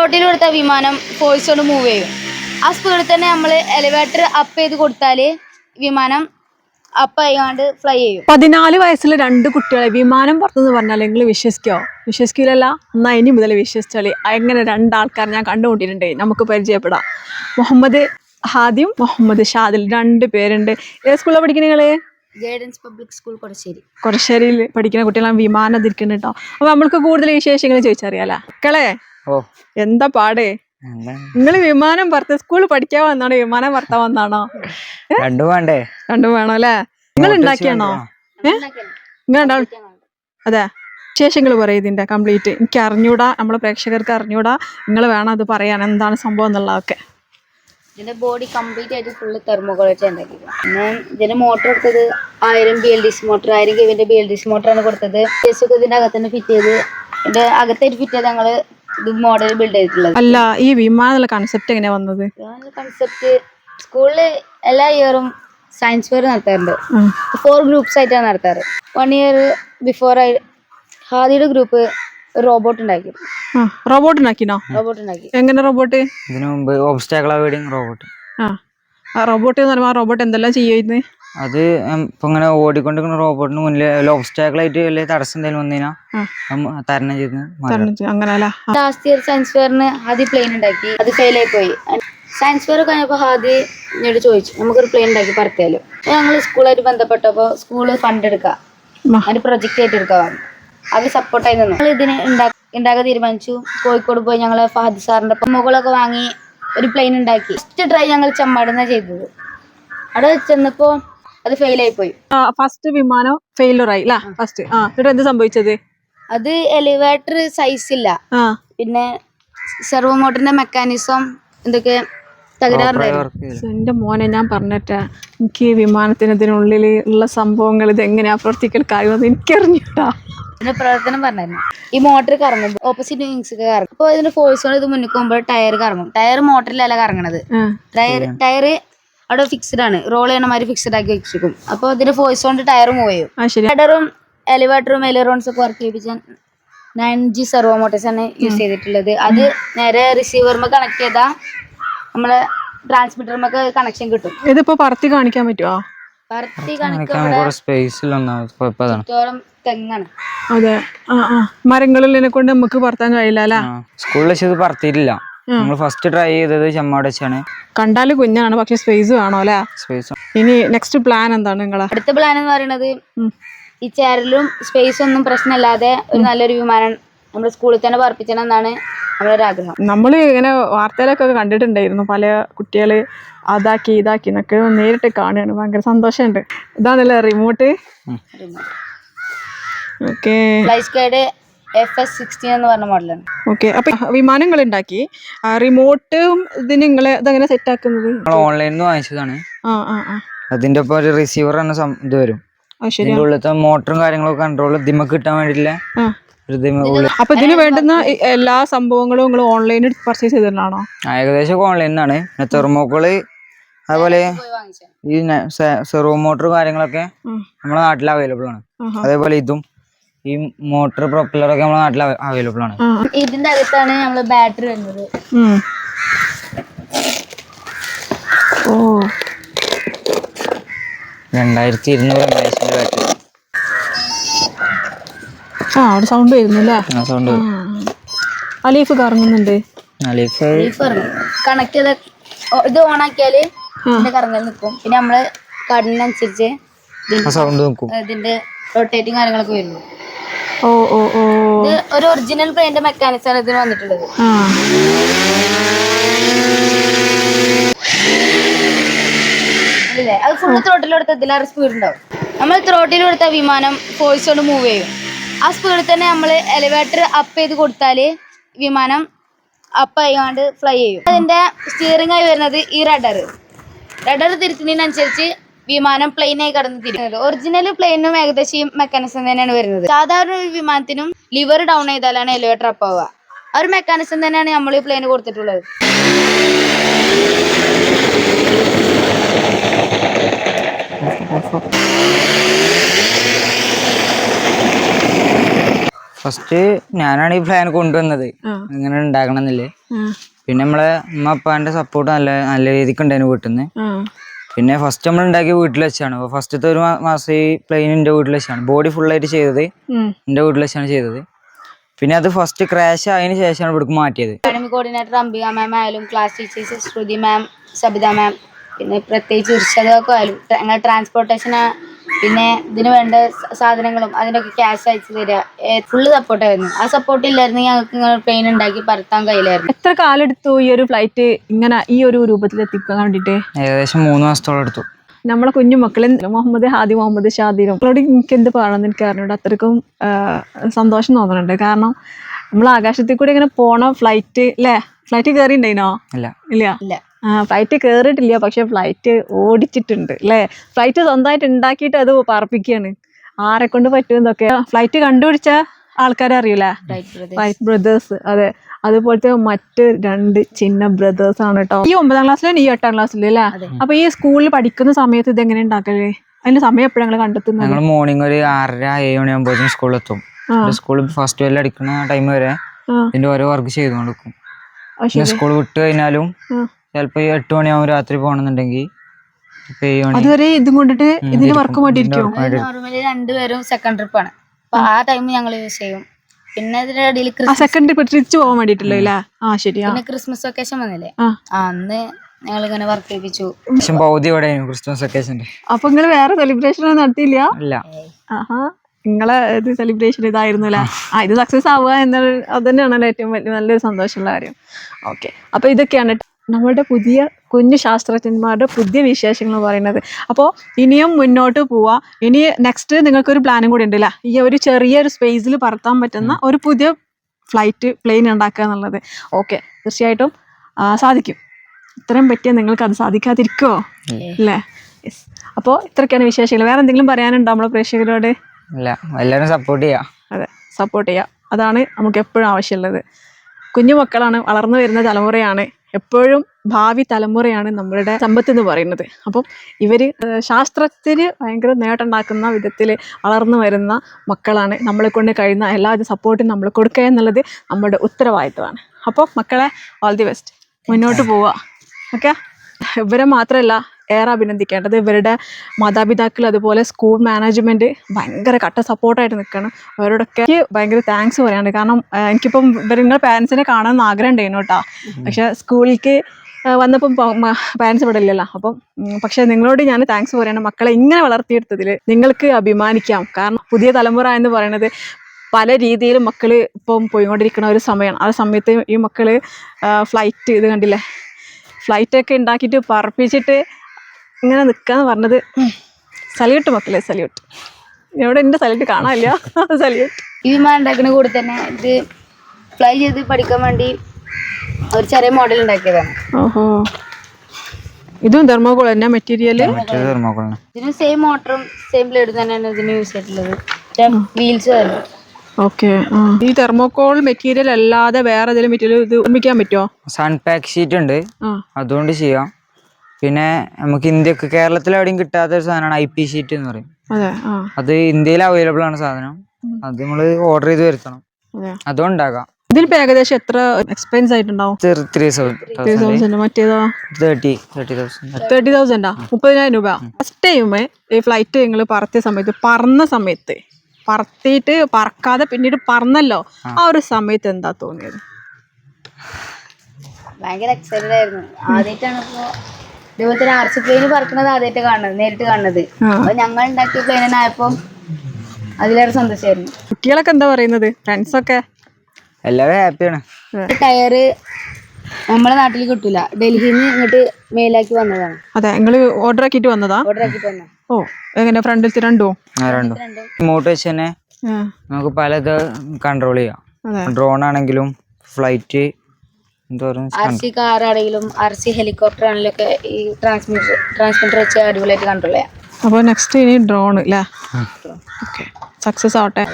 Throttle കൊടുത്ത വിമാനം force കൊണ്ട് മൂവ് ചെയ്യും. ആ സ്പീഡിൽ തന്നെ നമ്മൾ എലിവേറ്റർ അപ്പ് ചെയ്ത് കൊടുത്താൽ വിമാനം അപ്പ് ആയിക്കാണ്ട് ഫ്ലൈ ചെയ്യും. പതിനാല് വയസ്സിലെ രണ്ട് കുട്ടികളെ വിമാനം പുറത്തുനിന്ന് പറഞ്ഞാൽ നിങ്ങൾ വിശ്വസിക്കോ? വിശ്വസിക്കില്ലല്ല എന്നാൽ ഇനി മുതൽ വിശ്വസിച്ചാലേ എങ്ങനെ രണ്ടാൾക്കാർ ഞാൻ കണ്ടുകൊണ്ടിട്ടുണ്ട് നമുക്ക് പരിചയപ്പെടാം. മുഹമ്മദ് ഹാദിയും മുഹമ്മദ് ഷാദിൽ രണ്ട് പേരുണ്ട്. ഏത് സ്കൂളിലാണ് പഠിക്കുന്നത് നിങ്ങൾ? ഗൈഡൻസ് പബ്ലിക് സ്കൂൾ കൊടശ്ശേരി കുറശ്ശേരിയിൽ പഠിക്കുന്ന കുട്ടികളാണ് വിമാനം തിരിക്കുന്നുണ്ടോ കേട്ടോ അപ്പൊ നമ്മൾക്ക് കൂടുതൽ വിശേഷങ്ങൾ ചോദിച്ചറിയാലോ? മക്കളെ എന്താ പാടേ? നിങ്ങൾ വിമാനം പറത്ത് സ്കൂളിൽ പഠിക്കാൻ വന്നാണോ? വിമാനം പറത്താൻ വന്നാണോ? രണ്ടും വേണ്ടേ? രണ്ടും വേണോ അല്ലേ? നിങ്ങൾ ഉണ്ടാക്കിയാണോ? ഏ? നിങ്ങൾ രണ്ടാൾ അതെ. വിശേഷങ്ങൾ പറയും ഇതിന്റെ കംപ്ലീറ്റ്. എനിക്ക് അറിഞ്ഞൂടാ നമ്മളെ പ്രേക്ഷകർക്ക് അറിഞ്ഞൂടാ. നിങ്ങൾ വേണം അത് പറയാൻ എന്താണ് സംഭവം എന്നുള്ളതൊക്കെ. ഇതിന്റെ ബോഡി കംപ്ലീറ്റ് ആയിട്ട് ഫുള്ള് തെർമോകോളായിട്ട് ഉണ്ടാക്കിയത് പിന്നെ ഇതിന്റെ മോട്ടർ എടുത്തത് ആയിരം B L D C motor ആയിരം കെവിന്റെ ബി എൽ ഡി സി മോട്ടറാണ് കൊടുത്തത്. ഒക്കെ ഇതിന്റെ അകത്ത് തന്നെ ഫിറ്റ് ചെയ്ത് ഇതിന്റെ അകത്തായിട്ട് ഫിറ്റ് ചെയ്ത് ഞങ്ങൾ മോഡൽ ബിൽഡ് ചെയ്തിട്ടുള്ളത്. അല്ല ഈ വിമാനം എന്നുള്ള കൺസെപ്റ്റ് എങ്ങനെയാ വന്നത്? കൺസെപ്റ്റ് സ്കൂളിൽ എല്ലാ ഇയറും സയൻസ് ഫെയർ നടത്താറുണ്ട്. ഫോർ ഗ്രൂപ്പ്സ് ആയിട്ടാണ് നടത്താറ്. വൺ ഇയർ ബിഫോർ ആയി ഹാദിയുടെ ഗ്രൂപ്പ് റോബോട്ട് ഉണ്ടാക്കി. റോബോട്ട് ഉണ്ടാക്കിനോ? റോബോട്ട് ഉണ്ടാക്കി. എങ്ങനെ റോബോട്ട് ഇതിനു മുമ്പ് ഒബ്സ്റ്റാക്കിൾ അവൈഡിങ് റോബോട്ട് ആ. ആ റോബോട്ട് എന്ന് പറയുമ്പോൾ ആ റോബോട്ട് എന്തെല്ലാം ചെയ്യുന്നത് അത് ഇപ്പൊ ഇങ്ങനെ ഓടിക്കൊണ്ടിരിക്കുന്ന റോബോട്ടിന് മുന്നിൽ ഓബ്സ്റ്റാക്കിൾ ആയിട്ട് വലിയ തടസ്സം എന്തെങ്കിലും വന്നു ആ. തരണം ചെയ്ത്. അങ്ങനെ അല്ല ലാസ്റ്റ് ഇയർ സയൻസ് ഫെയറിന് ഹാദി പ്ലെയിൻ ഉണ്ടാക്കി. അത് ഫെയിൽ ആയി പോയി. സയൻസ് ഫെയർ കഴിഞ്ഞപ്പോൾ ഹാദി എന്നോട് ചോദിച്ചു നമുക്കൊരു പ്ലെയിൻ ഉണ്ടാക്കി പറത്തിയാലോ? ഞങ്ങൾ സ്കൂളായിട്ട് ബന്ധപ്പെട്ടപ്പോൾ സ്കൂൾ ഫണ്ട് എടുക്കാം. ആ. അതിന് പ്രൊജക്റ്റ് ആയിട്ട് എടുക്കാൻ അവർ അത് സപ്പോർട്ടായി നിന്നു. ഞങ്ങൾ ഇതിന് ഉണ്ടാക്കാൻ തീരുമാനിച്ചു. കോഴിക്കോട് പോയി ഞങ്ങൾ ഫഹദ് സാറിന്റെ ഒപ്പം മുകളൊക്കെ വാങ്ങി ഒരു പ്ലെയിൻ ഉണ്ടാക്കി. ഫസ്റ്റ് ട്രൈ ഞങ്ങൾ ചമ്മാടുന്ന ചെയ്തത്. അവിടെ ചെന്നപ്പോ അത് ഫെയിൽ ആയി പോയി. ഫസ്റ്റ് വിമാനം ഫെയിലർ ആയി ഫസ്റ്റ് ആ. എന്നിട്ട് എന്ത് സംഭവിച്ചത്? അത് എലിവേറ്റർ സൈസ് ഇല്ല. ആ. പിന്നെ സെർവോ മോട്ടറിന്റെ മെക്കാനിസം എന്തൊക്കെ. എന്റെ മോനെ ഞാൻ പറഞ്ഞിട്ട് എനിക്ക് ഈ വിമാനത്തിന് ഇതിനുള്ളിൽ ഉള്ള സംഭവങ്ങൾ ഇത് എങ്ങനെയാ പ്രവർത്തിക്കൽ കാര്യമെന്ന് എനിക്കറിഞ്ഞിട്ടാ ഇതിന്റെ പ്രവർത്തനം പറഞ്ഞായിരുന്നു. ഈ മോട്ടർ കറങ്ങും ഓപ്പോസിറ്റ് വിങ്സ് ഒക്കെ കറങ്ങും. അപ്പൊ ഇതിന്റെ ഫോഴ്സ് കൊണ്ട് ഇത് മുന്നിൽ പോകുമ്പോൾ ടയർ കറങ്ങും. ടയർ മോട്ടറിലല്ല കറങ്ങണത്. ടയർ ടയർ അവിടെ ഫിക്സ്ഡ് ആണ്. റോൾ ചെയ്യണ മാതിരി ഫിക്സ്ഡ് ആക്കി വെച്ചിരിക്കും അപ്പോൾ ഇതിന്റെ ഫോഴ്സ് കൊണ്ട് ടയർ മൂവ് ചെയ്യും. ആ ശരി. ഹെഡറും എലിവേറ്ററും എലിറോൺസ് ഒക്കെ വർക്ക് ചെയ്യിപ്പിച്ചാൽ നയൻ ജി സെർവോ മോട്ടേഴ്സ് ആണ് യൂസ് ചെയ്തിട്ടുള്ളത്. അത് നേരെ റിസീവറുമ കണക്ട് ചെയ്താൽ നമ്മളെ ട്രാൻസ്മിറ്ററുമൊക്കെ കണക്ഷൻ കിട്ടും. ഇതിപ്പോ പറത്തി കാണിക്കാൻ പറ്റുമോ പറത്തി കാണിക്കാൻ തെങ്ങാണ്. അതെ. ആ ആ. മരങ്ങളിലിനെ കൊണ്ട് നമുക്ക് പറത്താൻ കഴിയില്ല അല്ലേ? സ്കൂളിൽ വെച്ച് ഇത് പറത്തിയിട്ടില്ല. നമ്മൾ ഫസ്റ്റ് ട്രൈ ചെയ്തത് ചെമ്മാട് വെച്ചാണ്. കണ്ടാൽ കുഞ്ഞാണ് പക്ഷെ സ്പേസ് വേണോ അല്ലേ? സ്പേസ് ഇനി നെക്സ്റ്റ് പ്ലാൻ എന്താണ് നിങ്ങളെ? അടുത്ത പ്ലാൻ എന്ന് പറയുന്നത് ഈ ചേരലും സ്പേസ് ഒന്നും പ്രശ്നമില്ലാതെ ഒരു നല്ലൊരു വിമാനം നമ്മുടെ സ്കൂളിൽ തന്നെ പറപ്പിക്കണം എന്നാണ് നമ്മുടെ ഒരു ആഗ്രഹം. നമ്മൾ ഇങ്ങനെ വാർത്തയിലൊക്കെ കണ്ടിട്ടുണ്ടായിരുന്നു പല കുട്ടികൾ അതാക്കി ഇതാക്കി എന്നൊക്കെ നേരിട്ട് കാണുകയാണ്. ഭയങ്കര സന്തോഷമുണ്ട്. ഇതാണല്ലേ remote okay F S sixteen എന്ന് പറഞ്ഞ മോഡലാണ് ഓക്കെ അപ്പൊ വിമാനങ്ങൾ ഉണ്ടാക്കി റിമോട്ടും ഇത് നിങ്ങൾ ഇതെങ്ങനെ സെറ്റ് ആക്കുന്നത്? നമ്മൾ ഓൺലൈനിൽ നിന്ന് വാങ്ങിച്ചതാണ്. ആ ആ ആ. അതിന്റെ ഒപ്പം ഒരു റിസീവർ എന്ന ഇത് വരും. ഇതിന്റെ ഉള്ളിലത്തെ മോട്ടറും കാര്യങ്ങളൊക്കെ കൺട്രോൾ ദിമ കിട്ടാൻ വേണ്ടിയില്ല അപ്പൊ ഇതിന് വേണ്ടുന്ന എല്ലാ സംഭവങ്ങളും നിങ്ങൾ ഓൺലൈനിൽ പർച്ചേസ് ചെയ്തിട്ടാണോ ആ, ഏകദേശം ഒക്കെ ഓൺലൈനിൽ നിന്നാണ് പിന്നെ തെർമോക്കോൾ അതുപോലെ ഈ സെറോ മോട്ടർ കാര്യങ്ങളൊക്കെ നമ്മുടെ നാട്ടിൽ അവൈലബിൾ ആണ്. അതേപോലെ ഇതും. ഈ മോട്ടോർ പ്രൊപ്പലർ ഒക്കെ നമ്മുടെ നാട്ടിൽ അവൈലബിൾ ആണ്. ഇതിന്റെ അകത്താണ് നമ്മൾ ബാറ്ററി വരുന്നത്. ഓ. രണ്ടായിരത്തി ഇരുന്നൂറ് എം എച്ചിന്റെ ബാറ്ററി ആ അവിടെ സൗണ്ട് വരുന്നു അല്ലേ സൗണ്ട് അലീഫ് കറങ്ങുന്നുണ്ട് അലീഫ് കണക്ട് ചെയ്ത ഇത് ഓൺ ആക്കിയാൽ ഇതിന്റെ കറങ്ങൽ നിൽക്കും പിന്നെ നമ്മൾ കടലിനനുസരിച്ച് സൗണ്ട് നോക്കും. ഇതിന്റെ റൊട്ടേറ്റിംഗ് കാര്യങ്ങളൊക്കെ വരുന്നു. ഇത് ഒരു ഒറിജിനൽ ബ്രെയിന്റെ മെക്കാനിക്സ് ആണ് ഇതിന് വന്നിട്ടുള്ളത്. ഇല്ലേ അത് ഫുള്ള് ത്രോട്ടിൽ കൊടുത്ത ഇതിലേറെ സ്പീഡ് ഉണ്ടാവും. നമ്മൾ ത്രോട്ടിൽ കൊടുത്ത വിമാനം ഫോഴ്സ് കൊണ്ട് മൂവ് ചെയ്യും. ആ സ്പീഡിൽ തന്നെ നമ്മൾ എലിവേറ്റർ അപ്പ് ചെയ്ത് കൊടുത്താൽ വിമാനം അപ്പ് ആയിക്കാണ്ട് ഫ്ലൈ ചെയ്യും. അതിന്റെ സ്റ്റിയറിംഗ് ആയി വരുന്നത് ഈ റഡർ റഡർ തിരിക്കുന്നതിനനുസരിച്ച് വിമാനം പ്ലെയിനായി കടന്നു തിരിക്കുന്നത് ഒറിജിനൽ പ്ലെയിനും ഏകദേശം ഈ മെക്കാനിസം തന്നെയാണ് വരുന്നത്. സാധാരണ ഒരു വിമാനത്തിനും ലിവർ ഡൗൺ ചെയ്താലാണ് എലിവേറ്റർ അപ്പ് ആവുക. ആ ഒരു മെക്കാനിസം തന്നെയാണ് നമ്മൾ ഈ പ്ലെയിന് കൊടുത്തിട്ടുള്ളത്. ഫസ്റ്റ് ഞാനാണ് ഈ പ്ലാൻ കൊണ്ടുവന്നത്. ഇങ്ങനെ ഉണ്ടാക്കണമെന്നില്ലേ പിന്നെ നമ്മളെ ഉമ്മ അപ്പാന്റെ സപ്പോർട്ട് നല്ല നല്ല രീതിക്ക് ഉണ്ടായിരുന്നു വീട്ടിൽ നിന്ന്. പിന്നെ ഫസ്റ്റ് നമ്മൾ ഉണ്ടാക്കിയ വീട്ടിൽ വെച്ചാണ്. ഫസ്റ്റത്തെ ഒരു മാസം ഈ പ്ലെയിൻ എന്റെ വീട്ടിൽ വെച്ചാണ്. ബോഡി ഫുള്ളായിട്ട് ചെയ്തത് എന്റെ വീട്ടിൽ വെച്ചാണ് ചെയ്തത്. പിന്നെ അത് ഫസ്റ്റ് ക്രാഷ് ആയതിനു ശേഷമാണ് ഇവിടേക്ക് മാറ്റിയത്. അക്കാഡമി കോർഡിനേറ്റർ അംബിക മാം ആയാലും class teachers Shruti ma'am Sabitha ma'am പിന്നെ പ്രത്യേകിച്ച് ഇർഷദൊക്കെ ആയാലും. ഞങ്ങൾ ട്രാൻസ്പോർട്ടേഷൻ പിന്നെ ഇതിന് വേണ്ട സാധനങ്ങളും അതിനൊക്കെ ക്യാഷ് അയച്ചു തരിക ഫുള്ള് സപ്പോർട്ടായിരുന്നു ആ സപ്പോർട്ട് ഇല്ലായിരുന്നു ഞങ്ങൾക്ക് ഇങ്ങനെ പ്ലെയിൻ ഉണ്ടാക്കി പരത്താൻ കഴിയില്ലായിരുന്നു. എത്ര കാലം എടുത്തു ഈ ഒരു ഫ്ലൈറ്റ് ഇങ്ങനെ ഈ ഒരു രൂപത്തിൽ എത്തിക്കാൻ വേണ്ടിയിട്ട് ഏകദേശം മൂന്ന് മാസത്തോളം എടുത്തു. നമ്മളെ കുഞ്ഞു മക്കളെ മുഹമ്മദ് ഹാദി മുഹമ്മദ് ഷാദിനും അവരോട് എനിക്ക് എന്ത് പറയണമെന്ന് എനിക്ക് അറിഞ്ഞൂടെ. അത്രക്കും സന്തോഷം തോന്നുന്നുണ്ട്. കാരണം നമ്മൾ ആകാശത്തിൽ കൂടി ഇങ്ങനെ പോണ ഫ്ലൈറ്റ് അല്ലേ ഫ്ലൈറ്റ് കയറിയിട്ടുണ്ടോ ഇല്ല. ഇല്ല. ഇല്ല. ഫ്ലൈറ്റ് കയറിയിട്ടില്ല പക്ഷെ ഫ്ലൈറ്റ് ഓടിച്ചിട്ടുണ്ട് അല്ലേ ഫ്ലൈറ്റ് സ്വന്തമായിട്ട് ഉണ്ടാക്കിയിട്ട് അത് പറപ്പിക്കുകയാണ് ആരെ കൊണ്ട് പറ്റുമെന്നൊക്കെ ഫ്ലൈറ്റ് കണ്ടുപിടിച്ച ആൾക്കാരെ അറിയില്ല ഫ്ലൈറ്റ് ബ്രദേഴ്സ് അതെ. അതുപോലത്തെ മറ്റ് രണ്ട് ചിന്ന ബ്രദേഴ്സ് ആണ് കേട്ടോ ഈ ഒമ്പതാം ക്ലാസ്സിലും ഈ എട്ടാം ക്ലാസ്സിലും അല്ലേ അപ്പൊ ഈ സ്കൂളിൽ പഠിക്കുന്ന സമയത്ത് ഇത് എങ്ങനെ ഉണ്ടാക്കൽ? അതിന്റെ സമയം എപ്പോഴാണ് ഞങ്ങൾ കണ്ടെത്തുന്നത്? ഞങ്ങൾ മോർണിംഗ് ഒരു ആറര ഏഴ് മണിയാകുമ്പോഴത്തേക്കും സ്കൂളിൽ എത്തും. സ്കൂൾ സ്കൂളിൽ ഫസ്റ്റ് വെല്ലം അടിക്കുന്ന ടൈം വരെ ഇതിന്റെ ഓരോ വർക്ക് ചെയ്തു കൊടുക്കും സ്കൂൾ വിട്ട് കഴിഞ്ഞാലും ആ. ഈ എട്ട് മണിയാവും രാത്രി പോകണമെന്നുണ്ടെങ്കിൽ അതുവരെ ഇതും കൊണ്ടിട്ട് ഇതിന് വർക്ക് നോർമലി രണ്ടുപേരും സെക്കൻഡ് ആണ്. അപ്പൊ ആ ടൈം ഞങ്ങൾ യൂസ് ചെയ്യും. പിന്നെ ഇതിന്റെ ഇടയിൽ സെക്കൻഡ് തിരിച്ചു പോകാൻ വേണ്ടിയിട്ടില്ല അല്ലേ? ആ പിന്നെ ക്രിസ്മസ് വെക്കേഷൻ വന്നില്ലേ? അന്ന് ഞങ്ങൾ ഇങ്ങനെ വർക്ക് ചെയ്യിപ്പിച്ചു ക്രിസ്മസ് അപ്പൊ നിങ്ങൾ വേറെ സെലിബ്രേഷൻ ഒന്നും നടത്തിയില്ല? ഇല്ല. ആഹാ. നിങ്ങളെ ഇത് സെലിബ്രേഷൻ ഇതായിരുന്നു അല്ലേ? ആ. ഇത് സക്സസ് ആവുക എന്ന അത് തന്നെയാണല്ലോ ഏറ്റവും വലിയ നല്ലൊരു സന്തോഷമുള്ള കാര്യം. ഓക്കെ അപ്പൊ ഇതൊക്കെയാണ് നമ്മളുടെ പുതിയ കുഞ്ഞു ശാസ്ത്രജ്ഞന്മാരുടെ പുതിയ വിശേഷങ്ങൾ എന്ന് പറയുന്നത്. അപ്പോൾ ഇനിയും മുന്നോട്ട് പോവുക ഇനി നെക്സ്റ്റ് നിങ്ങൾക്കൊരു പ്ലാനും കൂടി ഉണ്ട് അല്ലേ ഈ ഒരു ചെറിയൊരു സ്പേസിൽ പറത്താൻ പറ്റുന്ന ഒരു പുതിയ ഫ്ലൈറ്റ് പ്ലെയിൻ ഉണ്ടാക്കുക എന്നുള്ളത്. ഓക്കെ തീർച്ചയായിട്ടും സാധിക്കും. ഇത്രയും പറ്റിയ നിങ്ങൾക്ക് അത് സാധിക്കാതിരിക്കോ അല്ലേ യെസ് അപ്പോൾ ഇത്രയൊക്കെയാണ് വിശേഷങ്ങൾ. വേറെ എന്തെങ്കിലും പറയാനുണ്ടോ നമ്മളെ പ്രേക്ഷകരോട്? ഇല്ല. എല്ലാവരും സപ്പോർട്ട് ചെയ്യാം. അതെ. സപ്പോർട്ട് ചെയ്യുക അതാണ് നമുക്ക് എപ്പോഴും ആവശ്യമുള്ളത്. കുഞ്ഞു മക്കളാണ് വളർന്നു വരുന്ന തലമുറയാണ്. എപ്പോഴും ഭാവി തലമുറയാണ് നമ്മളുടെ സമ്പത്ത് എന്ന് പറയുന്നത്. അപ്പം ഇവർ ശാസ്ത്രത്തിന് ഭയങ്കര നേട്ടമുണ്ടാക്കുന്ന വിധത്തിൽ വളർന്നു വരുന്ന മക്കളാണ് നമ്മളെ കൊണ്ട് കഴിയുന്ന എല്ലാവിധ സപ്പോർട്ടും നമ്മൾ കൊടുക്കുക എന്നുള്ളത് നമ്മുടെ ഉത്തരവാദിത്വമാണ് അപ്പോൾ മക്കളെ ഓൾ ദി ബെസ്റ്റ് മുന്നോട്ട് പോവുക. ഓക്കെ? ഇവരെ മാത്രമല്ല ഏറെ അഭിനന്ദിക്കേണ്ടത് ഇവരുടെ മാതാപിതാക്കൾ അതുപോലെ സ്കൂൾ മാനേജ്മെന്റ് ഭയങ്കര കട്ട സപ്പോർട്ടായിട്ട് നിൽക്കണം അവരോടൊക്കെ എനിക്ക് ഭയങ്കര താങ്ക്സ് പറയാനുണ്ട്. കാരണം എനിക്കിപ്പം ഇവർ നിങ്ങളുടെ പാരൻസിനെ കാണാൻ ആഗ്രഹം ഉണ്ടായിരുന്നു കേട്ടോ. പക്ഷെ സ്കൂളിലേക്ക് വന്നപ്പം പാരൻസ് ഇവിടെ ഇല്ലല്ലോ. അപ്പം പക്ഷെ പക്ഷേ നിങ്ങളോട് ഞാൻ താങ്ക്സ് പറയണം. മക്കളെ ഇങ്ങനെ വളർത്തിയെടുത്തതിൽ നിങ്ങൾക്ക് അഭിമാനിക്കാം. കാരണം പുതിയ തലമുറ എന്ന് പറയുന്നത് പല രീതിയിലും മക്കൾ ഇപ്പം പോയിക്കൊണ്ടിരിക്കുന്ന ഒരു സമയമാണ് ആ സമയത്ത് ഈ മക്കൾ ഫ്ലൈറ്റ് ഇത് കണ്ടില്ലേ? ഫ്ലൈറ്റൊക്കെ ഉണ്ടാക്കിയിട്ട് പറപ്പിച്ചിട്ട് ഇങ്ങനെ നിൽക്കാന്ന് പറഞ്ഞത്. സല്യൂട്ട് മക്കളെ സല്യൂട്ട് ഇവിടെ എന്റെ സല്യൂട്ട് കാണാനില്ല. സല്യൂട്ട് ഈ വിമാനം ഉണ്ടാക്കുന്ന കൂടെ തന്നെ ഇത് ഫ്ലൈ ചെയ്ത് പഠിക്കാൻ വേണ്ടി ഒരു ചെറിയ മോഡൽ ഉണ്ടാക്കിയതാണ്. ഓഹോ. ഇതും തെർമോകോൾ തന്നെ മെറ്റീരിയൽ മറ്റേത് ഇതിന് സെയിം മോട്ടറും സെയിം ബ്ലേഡും തന്നെയാണ് ഇതിന് യൂസ് ചെയ്തിട്ടുള്ളത്. വീൽസ് വരുന്നു ഓക്കെ ഈ തെർമോകോൾ മെറ്റീരിയൽ അല്ലാതെ വേറെ ഏതെങ്കിലും മെറ്റീരിയൽ ഇത് നിർമ്മിക്കാൻ പറ്റുമോ സൺ പാക്ക് ഷീറ്റ് ഉണ്ട്. ആ. അതുകൊണ്ട് ചെയ്യാം. പിന്നെ നമുക്ക് ഇന്ത്യയ്ക്ക് കേരളത്തിൽ എവിടെയും കിട്ടാത്ത ഒരു സാധനമാണ് ഐ പി ഷീറ്റ് എന്ന് പറയും. അതെ ആ. അത് ഇന്ത്യയിൽ അവൈലബിൾ ആണ് സാധനം. അത് നമ്മൾ ഓർഡർ ചെയ്ത് വരുത്തണം. അതെ. അതും ഉണ്ടാക്കാം. ഇതിനിപ്പോ ഏകദേശം എത്ര എക്സ്പെൻസ് ആയിട്ടുണ്ടാവും? ത്രീ ത്രീ തൗസൻഡ് മറ്റേതോ? തേർട്ടി തേർട്ടി തൗസൻഡ് തേർട്ടി തൗസൻഡാ മുപ്പതിനായിരം രൂപ. ഫസ്റ്റ് ടൈം ഈ ഫ്ലൈറ്റ് നിങ്ങൾ പറത്തിയ സമയത്ത് പറന്ന സമയത്ത്. പറത്തിയിട്ട് പറക്കാതെ പിന്നീട് പറന്നല്ലോ. ആ. ഒരു സമയത്ത് എന്താ തോന്നിയത്? ഭയങ്കര എക്സൈറ്റഡ് ആയിരുന്നു. ആദ്യമായിട്ടാണ് ഇപ്പോ തന്നെ ആർ സി പ്ലെയിന് പറക്കുന്നത് ആദ്യമായിട്ട് കാണുന്നത് നേരിട്ട് കാണുന്നത്. അപ്പൊ ഞങ്ങൾ ഉണ്ടാക്കിയ ആയപ്പോ അതിലേറെ സന്തോഷമായിരുന്നു കുട്ടികളൊക്കെ എന്താ പറയുന്നത്? ഫ്രണ്ട്സൊക്കെ എല്ലാവരും ഹാപ്പിയാണ് ടയറ് നമ്മളെ നാട്ടിൽ കിട്ടൂല. ഡൽഹിയിൽ നിന്ന് ഇങ്ങോട്ട് മെയിലാക്കി വന്നതാണ്. അതെ നിങ്ങൾ ഓർഡർ ആക്കിയിട്ട് വന്നതാ? ഓർഡർ ആക്കിട്ട് വന്ന ഓ എങ്ങനെ? ഫ്രണ്ടിൽ രണ്ടോ? രണ്ടോ. ഇങ്ങോട്ട് വെച്ച് തന്നെ നമുക്ക് പലത് കൺട്രോൾ ചെയ്യാം. ഡ്രോൺ ആണെങ്കിലും ഫ്ലൈറ്റ് ആർ സി കാർ ആണെങ്കിലും ആർ സി ഹെലികോപ്റ്റർ ആണെങ്കിലും ഒക്കെ ഈ ട്രാൻസ്മിറ്റർ ട്രാൻസ്മിറ്റർ വെച്ച് അടിപൊളിയായിട്ട് കൺട്രോൾ ചെയ്യാം അപ്പോൾ നെക്സ്റ്റ് ഇനി ഡ്രോൺ അല്ലേ ഓക്കെ സക്സസ് ആവട്ടെ.